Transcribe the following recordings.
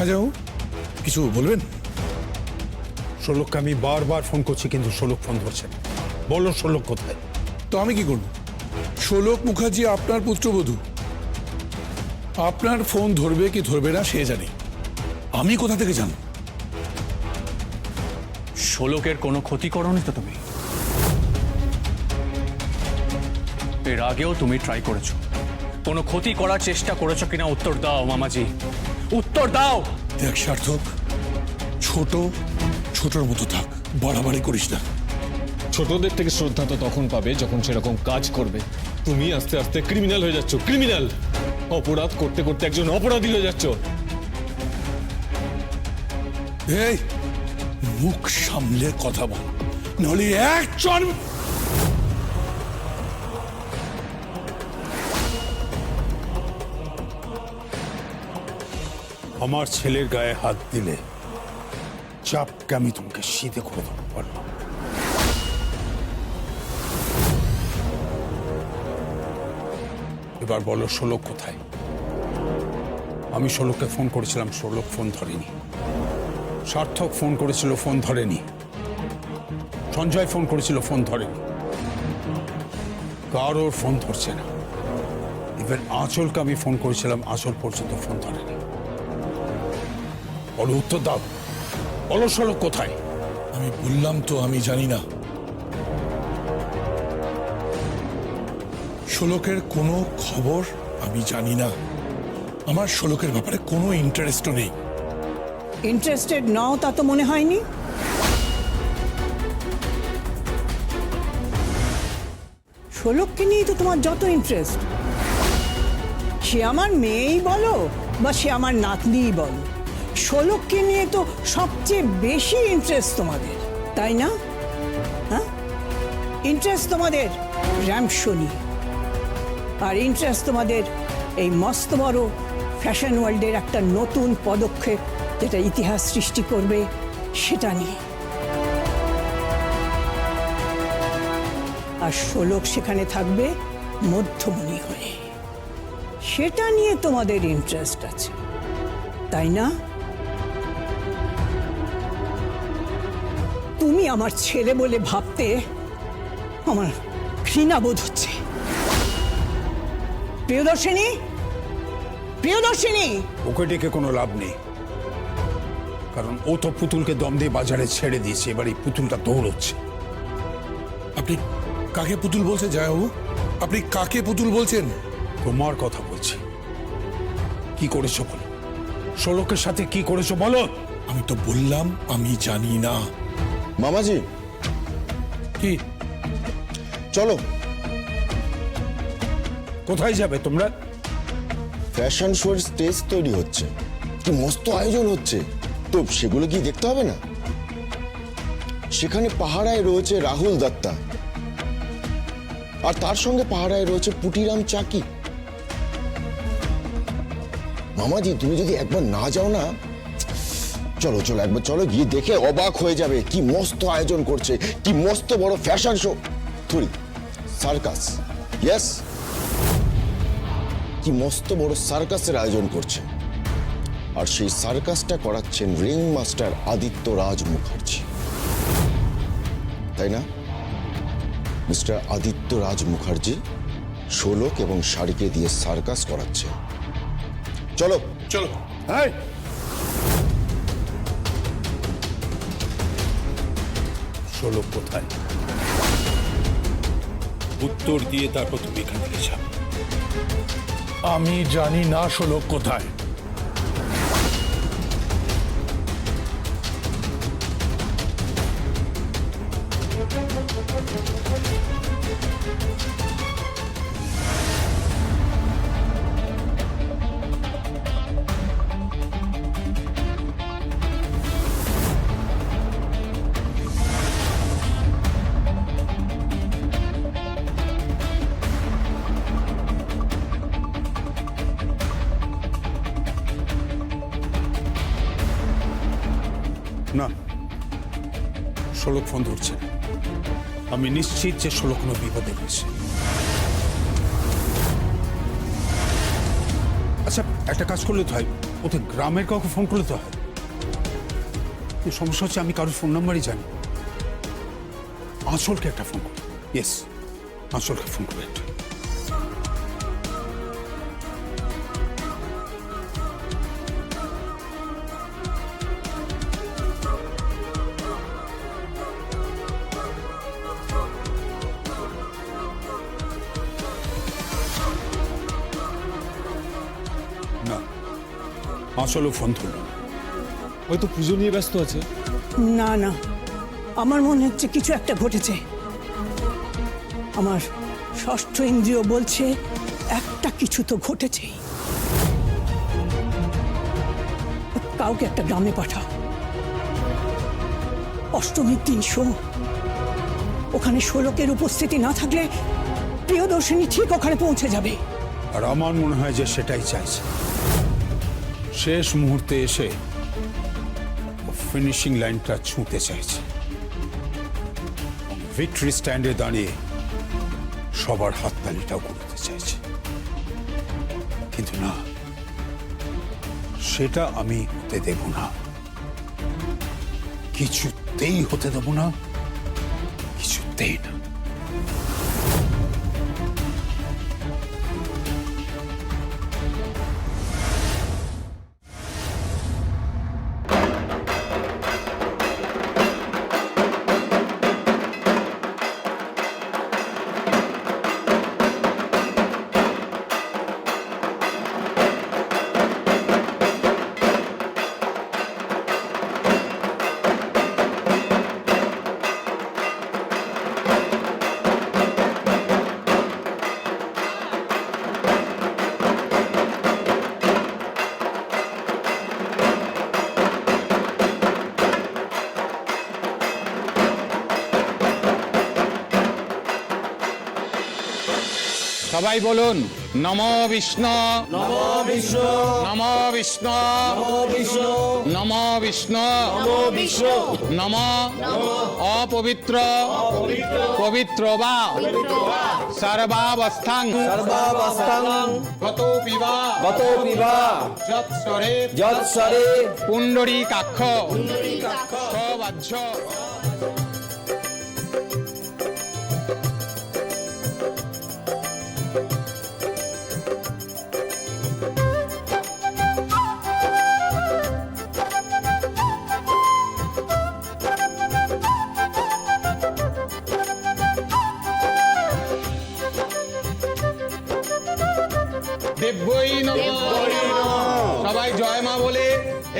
আচ্ছা কিছু বলবেন? ষোলককে আমি বারবার ফোন করছি কিন্তু ষোলক ফোন ধরছে না। বলো ষোলক কোথায়? তো আমি কি করব? শোলক মুখার্জি আপনার পুত্রবধূ। আপনার ফোন ধরবে কি ধরবে না সে জানে। আমি কোথা থেকে জানব? শোলকের কোনো ক্ষতি করনি তো তুমি? এর আগেও তুমি ট্রাই করেছ। কোনো ক্ষতি করার চেষ্টা করেছ কিনা উত্তর দাও মামাজি। উত্তর দাও। দেখ সার্থক ছোট ছোটর মতো থাক বাড়াবাড়ি করিস না। ছোটদের থেকে শ্রদ্ধা তো তখন পাবে যখন সেরকম কাজ করবে। তুমি আস্তে আস্তে ক্রিমিনাল হয়ে যাচ্ছ ক্রিমিনাল অপরাধ করতে করতে একজন অপরাধী হয়ে যাচ্ছ। এই মুখ সামলে কথা বল নাহলে একজন আমার ছেলের গায়ে হাত দিলে চাপকে আমি তোমাকে শীতে করে দেবো, বলো। এবার বলো ষোলক কোথায়? আমি ষোলককে ফোন করেছিলাম ষোলক ফোন ধরেনি। সার্থক ফোন করেছিল, ফোন ধরেনি। সঞ্জয় ফোন করেছিল, ফোন ধরেনি। কারোর ফোন ধরছে না। ইভেন আঁচলকে আমি ফোন করেছিলাম, আঁচল পর্যন্ত ফোন ধরেনি। বলো উত্তর দাও। বলো কোথায়? আমি বললাম তো, আমি জানি না। শোলকের কোনো খবর আমি জানি না। আমার শোলকের ব্যাপারে কোনো ইন্টারেস্টও নেই। ইন্টারেস্টেড নাও, তা তো মনে হয়নি। ষোলককে নিয়েই তো তোমার যত ইন্টারেস্ট সে আমার মেয়েই বলো, বা সে আমার নাতনিই বলো। ষোলককে নিয়ে তো সবচেয়ে বেশি ইন্টারেস্ট তোমাদের, তাই না? হ্যাঁ? ইন্টারেস্ট তোমাদের নিয়ে আর ইন্টারেস্ট তোমাদের এই মস্ত বড় ফ্যাশন ওয়ার্ল্ডের একটা নতুন পদক্ষেপ যেটা ইতিহাস সৃষ্টি করবে সেটা নিয়ে। আর শোলক সেখানে থাকবে মধ্যমণি হয়ে। সেটা নিয়ে তোমাদের ইন্টারেস্ট আছে, তাই না? তুমি আমার ছেলে বলে ভাবতে আমার ঘৃণা বোধ হচ্ছে। প্রিয়দর্শিনী? প্রিয়দর্শিনী! ওকে ডেকে কোনো লাভ নেই। কারণ ও তো পুতুলকে দম দিয়ে বাজারে ছেড়ে দিয়েছে এবার এই পুতুলটা দৌড়চ্ছে। আপনি কাকে পুতুল বলছেন জয়বাবু? আপনি কাকে পুতুল বলছেন? তোমার কথা বলছি। কি করেছ বলো? ষোলকের সাথে কি করেছ বলো? আমি তো বললাম আমি জানি না। মামাজি। কি? চলো। কোথায় যাবে তোমরা? ফ্যাশন শোর স্টেজ তৈরি হচ্ছে। কি মস্ত আয়োজন হচ্ছে। তো সেগুলো কি দেখতে হবে না? সেখানে পাহারায় রয়েছে রাহুল দত্তা। আর তার সঙ্গে পাহারায় রয়েছে পুটিরাম চাকি। মামাজি তুমি যদি একবার না যাও না চলো চলো, একবার চলো গিয়ে দেখে অবাক হয়ে যাবে কি মস্ত আয়োজন করছে, কি মস্ত বড় ফ্যাশন শো থুরি সার্কাস ইয়েস কি মস্ত বড় সার্কাসের আয়োজন করছে। আর সেই সার্কাসটা করাচ্ছেন রিং মাস্টার আদিত্য রাজ মুখার্জি। তাই না? মিস্টার আদিত্য রাজ মুখার্জি ষোলক এবং শাড়িকে দিয়ে সার্কাস করাচ্ছে। চলো। চলো। এই! ষোলক কোথায়? উত্তর দিয়ে তারপর তুমি এখান আমি জানি না শোলক কোথায়। ষোলক ফোন ধরছে। আমি নিশ্চিত যে ষোলক কোনো বিপদে রয়েছে। আচ্ছা একটা কাজ করলে তো হয়। ওদের গ্রামের কাউকে ফোন করলে তো হয়। সমস্যা হচ্ছে আমি কারোর ফোন নাম্বারই জানি আঁচলকে একটা ফোন করি। ইয়েস আঁচলকে ফোন করে একটা। আঁচলও ফোন ধরল। হয়তো পুজো নিয়ে ব্যস্ত আছে। না না। আমার মনে হচ্ছে কিছু একটা ঘটেছে। আমার ষষ্ঠ ইন্দ্রিয় বলছে একটা কিছু তো ঘটেছেই। কাউকে একটা গ্রামে পাঠাও। অষ্টমীর দিন শো ওখানে ষোলকের উপস্থিতি না থাকলে প্রিয়দর্শিনী ঠিক ওখানে পৌঁছে যাবে। আর আমার মনে হয় যে সেটাই চাইছে। শেষ মুহূর্তে এসে ফিনিশিং লাইনটা ছুঁতে চাইছে। ভিক্টরি স্ট্যান্ডে দাঁড়িয়ে সবার হাততালিটাও করতে চাইছে। কিন্তু না, সেটা আমি হতে দেব না। কিছুতেই হতে দেব না, কিছুতেই না। সবাই বলুন নম বিষ্ণু। নম বিষ্ণু। নম বিষ্ণু। নম বিষ্ণু। নম অপবিত্র। পবিত্র বা। সর্বাবস্থাং। গত পিবা গত পিবা যৎসরে যৎসরে পুণ্ডরী কাক্ষ সবাহ্য দেব্যই নমঃ। সবাই জয় মা বলে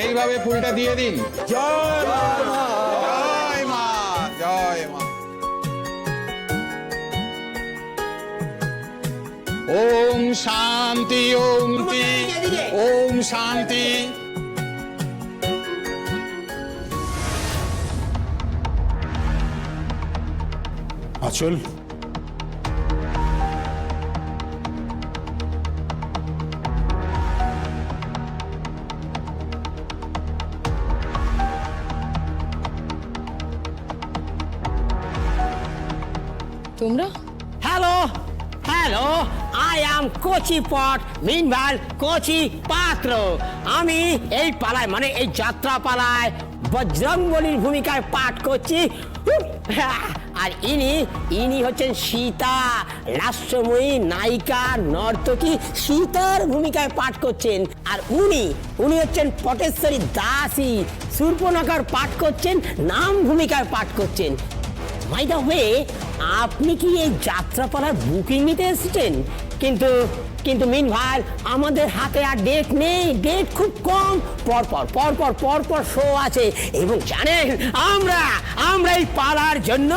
এইভাবে ফুলটা দিয়ে দিন। জয় মা। জয় মা জয় মা। ওম শান্তি ওম ওম শান্তি। আচল। তোমরা? হ্যালো হ্যালো আই অ্যাম কোচি পট মিনভাল কোচি পাত্র আমি এই পালায় মানে এই যাত্রা পালায় বজরংবলির ভূমিকায় পাঠ করছি। আর ইনি ইনি হচ্ছেন সীতা, রাষ্ট্রময়ী, নায়িকা, নর্তকী, সীতার ভূমিকায় পাঠ করছেন। আর উনি উনি হচ্ছেন পটেশ্বরী দাসী সূর্পনাকার পাঠ করছেন, নাম ভূমিকায় পাঠ করছেন। মাই দা ওয়ে আপনি কি এই যাত্রাপালার বুকিং নিতে এসেছেন? কিন্তু কিন্তু মিন ভাই আমাদের হাতে আর ডেট নেই ডেট খুব কম। পর পর পর পর পর পর শো আছে। এবং জানেন, আমরা আমরা এই পাড়ার জন্য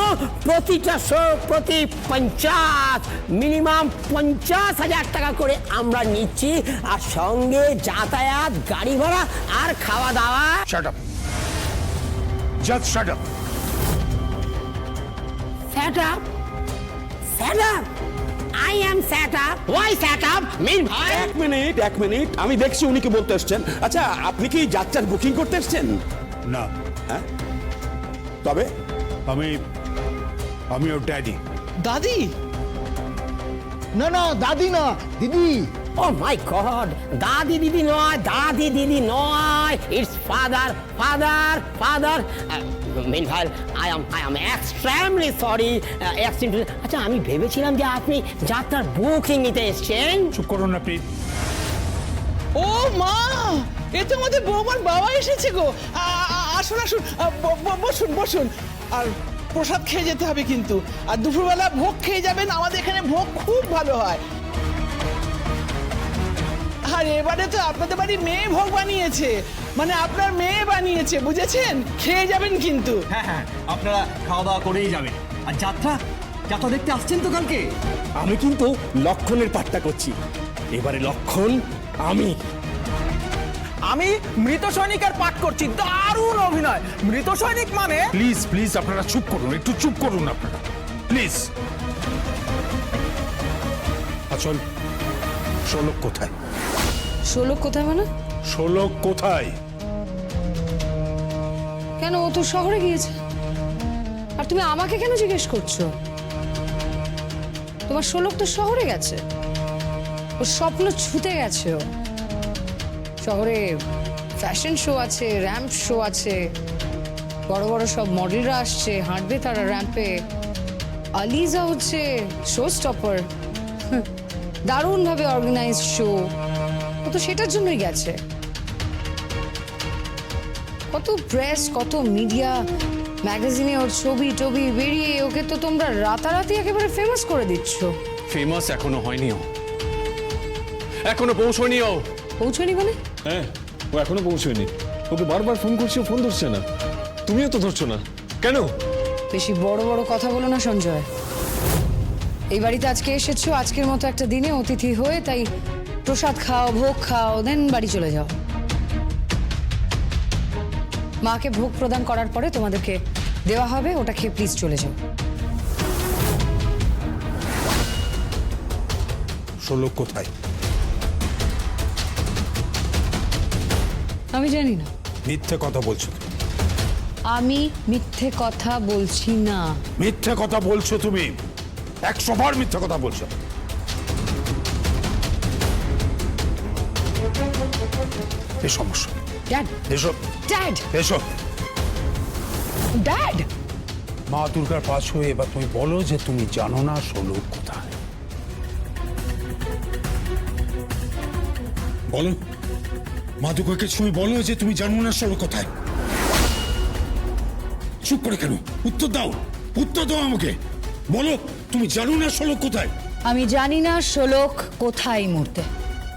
প্রতিটা শো প্রতি পঞ্চাশ মিনিমাম পঞ্চাশ হাজার টাকা করে আমরা নিচ্ছি। আর সঙ্গে যাতায়াত, গাড়ি ভাড়া আর খাওয়া দাওয়া। Shut up just shut up Set up? Set up? I am set up. Why set up? Mean ভাই এক মিনিট এক মিনিট আমি দেখছি উনি কি বলতে এসছেন। আচ্ছা আপনি কি যাত্রার বুকিং করতে এসছেন? না। হ্যাঁ? তবে? আমি আমি ওর ড্যাডি দাদি? না না দাদি না দিদি। ও মাই গড দাদি দিদি নয় দাদি দিদি নয় it's father father father meanwhile I am I am extremely sorry আচ্ছা আমি ভেবেছিলাম যে আপনি যাত্রার বুকিং নিতে এসেছেন। চুপ করুন না প্লিজ ও মা এ তো আমাদের বৌমার বাবা এসেছে গো। আসুন আসুন বসুন বসুন। আর প্রসাদ খেয়ে যেতে হবে কিন্তু। আর দুপুরবেলা ভোগ খেয়ে যাবেন আমাদের এখানে ভোগ খুব ভালো হয়। আর এবারে তো আপনাদের বাড়ি মেয়ে ভোগ বানিয়েছে। মানে আপনার মেয়ে বানিয়েছে বুঝেছেন? খেয়ে যাবেন কিন্তু। হ্যাঁ হ্যাঁ আপনারা খাওয়া দাওয়া করেই যাবেন। আর যাত্রা যাত্রা দেখতে আসছেন তো কালকে? আমি কিন্তু লক্ষণের পাঠটা করছি। এবারে লক্ষণ আমি। আমি মৃত সৈনিকের পাঠ করছি। দারুণ অভিনয়। মৃত সৈনিক মানে? প্লিজ প্লিজ আপনারা চুপ করুন একটু চুপ করুন আপনারা। প্লিজ। আচল শোলক কোথায়? শোলক কোথায় মানে? শোলক কোথায়? কেন ও তো শহরে গিয়েছে? আর তুমি আমাকে কেন জিজ্ঞেস করছ? তোমার শোলক তো শহরে গেছে। ও স্বপ্ন ছুতে গেছে ও। শহরে ফ্যাশন শো আছে র্যাম্প শো আছে। বড় বড় সব মডেলরা আসছে হাঁটবে তারা র্যাম্পে আলিজা হচ্ছে শো স্টপার দারুণভাবে অর্গানাইজ শো ও তো সেটার জন্যই গেছে। কত প্রেস কত মিডিয়া ম্যাগাজিনে ওর ছবি টবি বেরিয়ে ওকে তো তোমরা রাতারাতি একেবারে ফেমাস করে দিচ্ছ। ফেমাস এখনও হয়নি ও। এখনও পৌঁছয়নি ও। পৌঁছনি মানে? হ্যাঁ ও এখনও পৌঁছয়নি। ওকে বারবার ফোন করছি ও ফোন ধরছে না। তুমিও তো ধরছো না। কেন? বেশি বড় বড় কথা বলো না সঞ্জয়। এই বাড়িতে আজকে এসেছ আজকের মতো একটা দিনে অতিথি হয়ে তাই প্রসাদ খাও ভোগ খাও দেন বাড়ি চলে যাও। মাকে ভোগ প্রদান করার পরে তোমাদেরকে দেওয়া হবে ওটা খেয়ে প্লিজ চলে যাও। শোলক কোথায়? আমি জানি না। মিথ্যে কথা বলছো তুমি। আমি মিথ্যে কথা বলছি না। মিথ্যে কথা বলছো তুমি। একশো বার মিথ্যে কথা বলছো। এ সমস্যা ড্যাড এসো। ড্যাড এসো। ড্যাড মা দুর্গার পাশ হয়ে এবার তুমি বলো যে তুমি জানো না শোলক কোথায়। বলো। মা দুর্গাকে ছুঁয়ে বলো যে তুমি জানো না শোলক কোথায়। চুপ করে কেন? উত্তর দাও। উত্তর দাও আমাকে। বলো তুমি জানো না শোলক কোথায়? আমি জানি না শোলক কোথায় এই মুহূর্তে।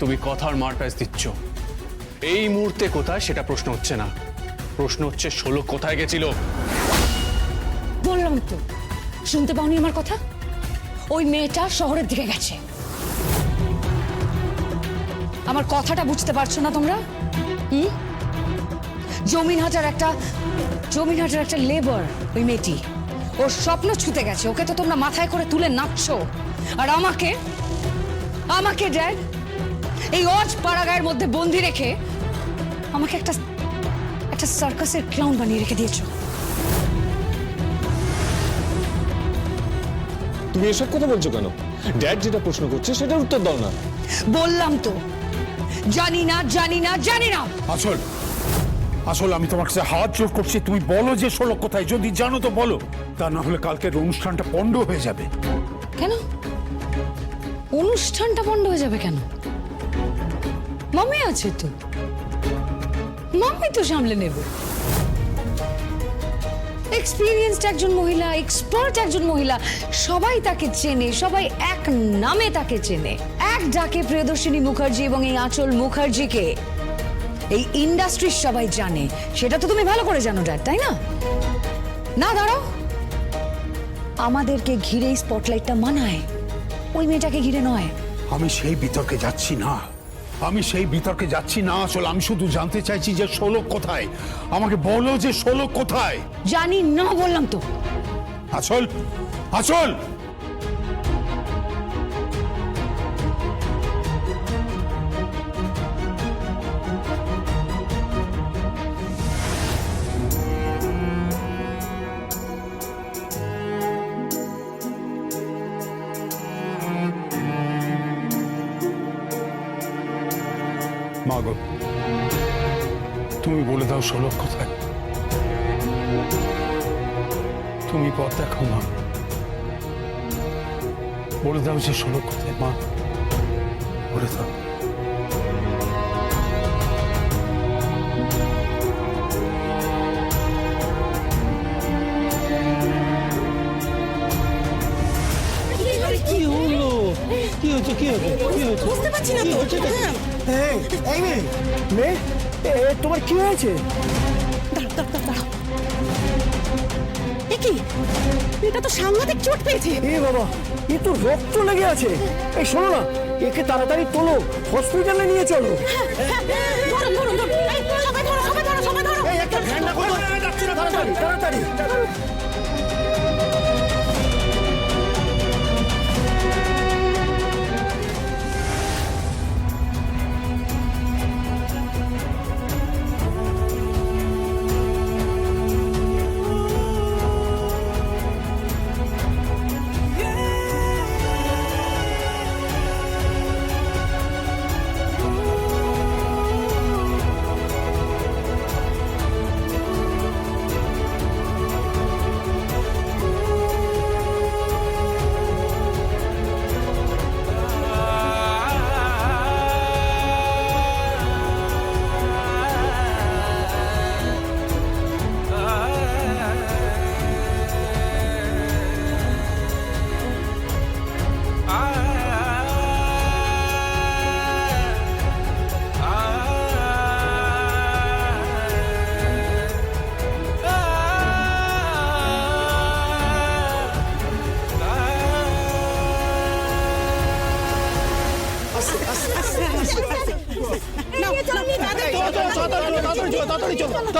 তুমি কথার মার প্যাচ দিচ্ছ। এই মুহূর্তে কোথায়? সেটা প্রশ্ন হচ্ছে না। প্রশ্ন হচ্ছে ষোলো কোথায় গেছিল? বললাম তো, শুনতে পাওনি আমার কথা? ওই মেয়েটা শহরের দিকে গেছে। আমার কথাটা বুঝতে পারছ না তোমরা? হুম? জমিন হাজার একটা, জমিন হাজার একটা লেবার ওই মেয়েটি। ওর স্বপ্ন ছুতে গেছে। ওকে তো তোমরা মাথায় করে তুলে নাচছো। আর আমাকে আমাকে ড্যাড এই অজ পাড়াগায়ের মধ্যে বন্দি রেখে আমাকে একটা একটা সার্কাসের ক্লাউন বানিয়ে রেখে দিয়েছ। তুমি এসব কথা বলছো কেন? ড্যাড যেটা প্রশ্ন করছে সেটার উত্তর দাও না। বললাম তো জানি না জানি না জানি না। আসল আসল আমি তোমার কাছে হাত জোর করছি তুমি বলো যে শোলক কোথায় যদি জানো তো বলো। তা না হলে কালকের অনুষ্ঠানটা পণ্ড হয়ে যাবে। কেন? অনুষ্ঠানটা বন্ধ হয়ে যাবে কেন? মাম্মি আছে তো? মাম্মি তো সামলে নেবে। এক্সপিরিয়েন্সড একজন মহিলা এক্সপার্ট একজন মহিলা, সবাই তাকে চেনে, সবাই এক নামে তাকে চেনে। এক ডাকে প্রিয়দর্শিনী মুখার্জি এবং এই আঁচল মুখার্জিকে এই ইন্ডাস্ট্রির সবাই জানে। সেটা তো তুমি ভালো করে জানো ড্যাড তাই না? না, দাঁড়াও। আমাদেরকে ঘিরেই স্পটলাইটটা মানায়। ওই মেয়েটাকে ঘিরে নয়। আমি সেই বিতর্কে যাচ্ছি না। আমি সেই বিতর্কে যাচ্ছি না আসলে আমি শুধু জানতে চাইছি যে শোলক কোথায়? আমাকে বলো যে শোলক কোথায়? জানি না বললাম তো। আসল আসল! দাও কোথায় তুমি পথ দেখো মা। বলে দাও যে শোলক কোথায় মা। বলে দাও। কি হলো? কি হচ্ছে কি হচ্ছে কি হচ্ছে বুঝতে পারছি না তো। এই এই মেয়ে মেয়ে। তোমার কি হয়েছে? কি? এটা তো সাংঘাতিক চোট পেয়েছে। এ বাবা এ তো রক্ত লেগে আছে। এই শোনো না একে তাড়াতাড়ি তোলো হসপিটালে নিয়ে চলো। তাড়াতাড়ি ধরো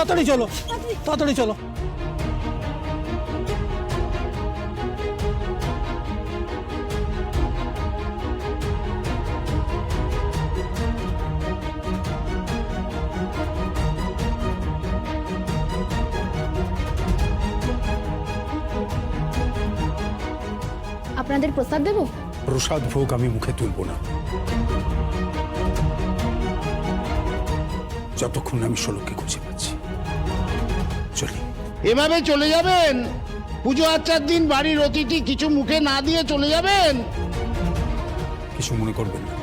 তাড়াতাড়ি চলো তাড়াতাড়ি চলো। আপনাদের প্রস্তাব দেবো? প্রসাদ ভোগ আমি মুখে তুলব না। যতক্ষণ আমি শোলককে খুঁজে পাচ্ছি। এভাবে চলে যাবেন? পুজো আচ্চার দিন বাড়ির অতিথি কিছু মুখে না দিয়ে চলে যাবেন? কিছু মনে করবেন না।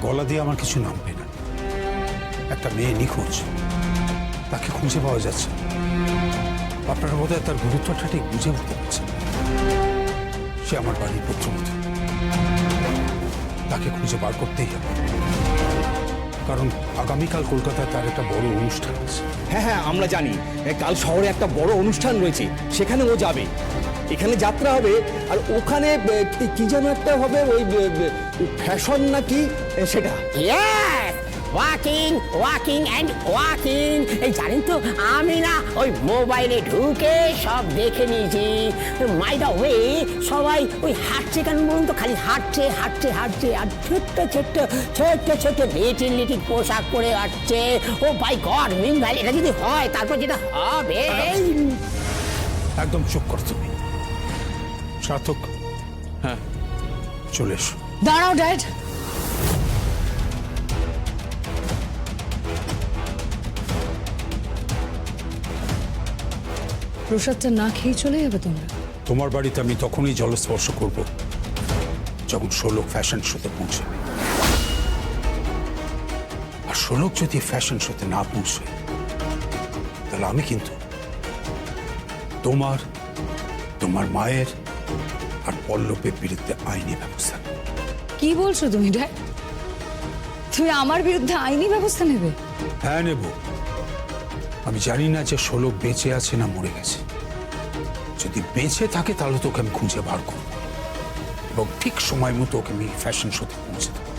গলা দিয়ে আমার কিছু নামবে না। একটা মেয়ে নিখোঁজ। তাকে খুঁজে পাওয়া যাচ্ছে। আপনারা বোধহয় তার গুরুত্বটা ঠিক বুঝে উঠতে পারছেন না। সে আমার বাড়ির পুত্রবধূ। তাকে খুঁজে বার করতেই হবে। কারণ আগামীকাল কলকাতায় তার একটা বড় অনুষ্ঠান আছে। হ্যাঁ হ্যাঁ আমরা জানি। কাল শহরে একটা বড় অনুষ্ঠান রয়েছে। সেখানে ও যাবে। এখানে যাত্রা হবে আর ওখানে কি- যেন একটা হবে ওই ফ্যাশন নাকি সেটা। Yes walking walking and walking এই জানেন তো আমি না ওই মোবাইলে ঢুকে সব দেখে নিয়েছি। মাই দা ওয়ে সবাই ওই হাঁটছে কেন বলুন তো? খালি হাঁটছে হাঁটছে হাঁটছে আর ছোট্ট ছোট্ট ছোট্ট ছোট্ট লিটিল লিটিল পোশাক পরে হাঁটছে। ও বাই গড মিন ভাই এটা যদি হয় তারপর যেটা হবে। একদম চুপ কর তুমি। সার্থক হ্যাঁ চলে এসো। দাঁড়াও ড্যাড প্রসাদটা না খেয়ে চলে যাবে তোমরা। তোমার বাড়িতে আমি তখনই জলস্পর্শ করব যখন শোলক ফ্যাশন শোতে পৌঁছাবে। আর শোলক যদি ফ্যাশন শোতে না পৌঁছায় তাহলে আমি কিন্তু তোমার তোমার মায়ের আর পল্লবের বিরুদ্ধে আইনি ব্যবস্থা কি বলছো তুমি ড্যাড তুমি আমার বিরুদ্ধে আইনি ব্যবস্থা নেবে? হ্যাঁ নেব। আমি জানি না যে শোলক বেঁচে আছে না মরে গেছে যদি বেঁচে থাকে তাহলে তোকে আমি খুঁজে বার করব এবং ঠিক সময় মতো ওকে আমি ফ্যাশন শোতে পৌঁছে দেবো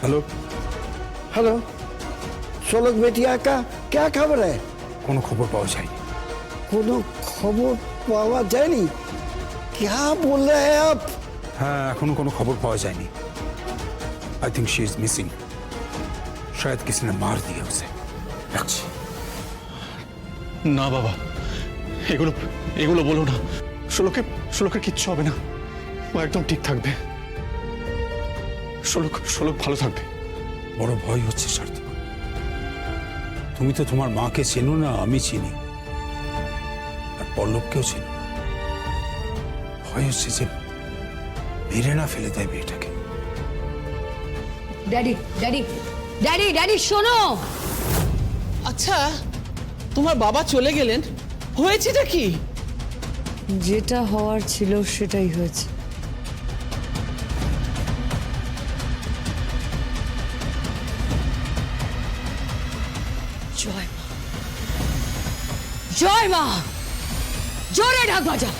হ্যালো हेलो सोलक बेटिया का क्या खबर है কোনো খবর পাওয়া যায়নি কোনো খবর পাওয়া যায়নি क्या बोल रहे हैं आप হ্যাঁ এখনো কোনো খবর পাওয়া যায়নি I think she is missing शायद किसी ने मार दिया उसे রাখছি না বাবা এগুলো এগুলো বলো না ষোলোকে ষোলোকে কিচ্ছু হবে না ও একদম ঠিক থাকবে শোলক শোলক ভালো থাকবে বড় ভয় হচ্ছে সার্থক তুমি তো তোমার মাকে চেনো না আমি চিনি আর পল্লবকেও চিনি ভয় হচ্ছে যে মেরে না ফেলে দেয় মেয়েটাকে ড্যাডি ড্যাডি ড্যাডি ড্যাডি শোনো। আচ্ছা তোমার বাবা চলে গেলেন হয়েছেটা কি? যেটা হওয়ার ছিল সেটাই হয়েছে। জয় মা। জয় মা। জোরে ঢাক বাজা